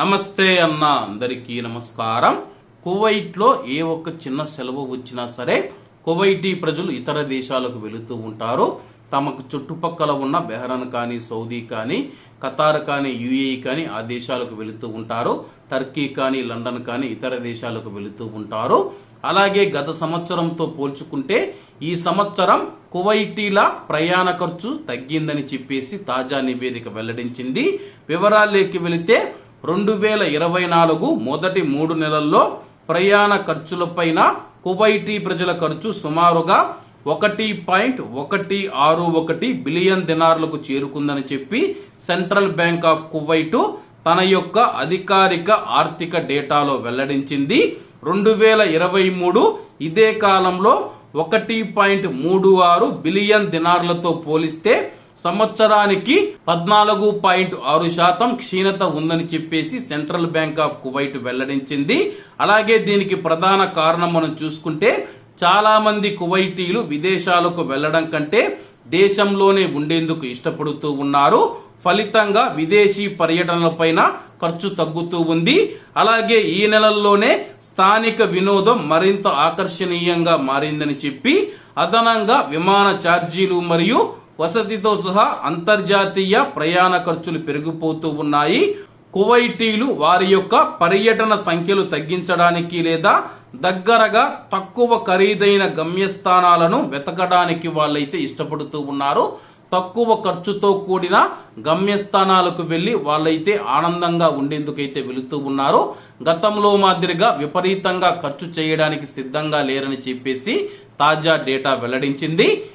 నమస్తే అన్న అందరికీ నమస్కారం. కువైట్లో ఏ ఒక్క చిన్న సెలవు వచ్చినా సరే కువైటీ ప్రజలు ఇతర దేశాలకు వెళుతూ ఉంటారు. తమకు చుట్టుపక్కల ఉన్న బెహ్రాన్ కానీ సౌదీ కానీ ఖతార్ కానీ యుఏఈ కానీ ఆ దేశాలకు వెళుతూ ఉంటారు. టర్కీ కానీ లండన్ కానీ ఇతర దేశాలకు వెళుతూ ఉంటారు. అలాగే గత సంవత్సరంతో పోల్చుకుంటే ఈ సంవత్సరం కువైటీల ప్రయాణ ఖర్చు తగ్గిందని చెప్పేసి తాజా నివేదిక వెల్లడించింది. వివరాల్లోకి వెళితే రెండు వేల ఇరవై నాలుగు మొదటి మూడు నెలల్లో ప్రయాణ ఖర్చులపైన కువైటీ ప్రజల ఖర్చు సుమారుగా ఒకటి పాయింట్ ఒకటి ఆరు ఒకటి బిలియన్ దినార్లకు చేరుకుందని చెప్పి సెంట్రల్ బ్యాంక్ ఆఫ్ కువైటు తన యొక్క అధికారిక ఆర్థిక డేటాలో వెల్లడించింది. రెండు వేల ఇరవై మూడు ఇదే కాలంలో ఒకటి పాయింట్ మూడు ఆరు బిలియన్ దినార్లతో పోలిస్తే సంవత్సరానికి పద్నాలుగు పాయింట్ ఆరు శాతం క్షీణత ఉందని చెప్పేసి సెంట్రల్ బ్యాంక్ ఆఫ్ కువైట్ వెల్లడించింది. అలాగే దీనికి ప్రధాన కారణం మనం చూసుకుంటే చాలా మంది కువైటీలు విదేశాలకు వెళ్ళడం కంటే దేశంలోనే ఉండేందుకు ఇష్టపడుతూ ఉన్నారు. ఫలితంగా విదేశీ పర్యటనలపైన ఖర్చు తగ్గుతూ ఉంది. అలాగే ఈ నెలల్లోనే స్థానిక వినోదం మరింత ఆకర్షణీయంగా మారిందని చెప్పి అదనంగా విమాన ఛార్జీలు మరియు వసతితో సహా అంతర్జాతీయ ప్రయాణ ఖర్చులు పెరిగిపోతూ ఉన్నాయి. కువైటీలు వారి యొక్క పర్యటన సంఖ్యలు తగ్గించడానికి లేదా దగ్గరగా తక్కువ ఖరీదైన గమ్యస్థానాలను వెతకడానికి వాళ్ళైతే ఇష్టపడుతూ ఉన్నారు. తక్కువ ఖర్చుతో కూడిన గమ్యస్థానాలకు వెళ్ళి వాళ్ళైతే ఆనందంగా ఉండేందుకైతే వెళుతూ ఉన్నారు. గతంలో మాదిరిగా విపరీతంగా ఖర్చు చేయడానికి సిద్ధంగా లేరని చెప్పేసి తాజా డేటా వెల్లడించింది.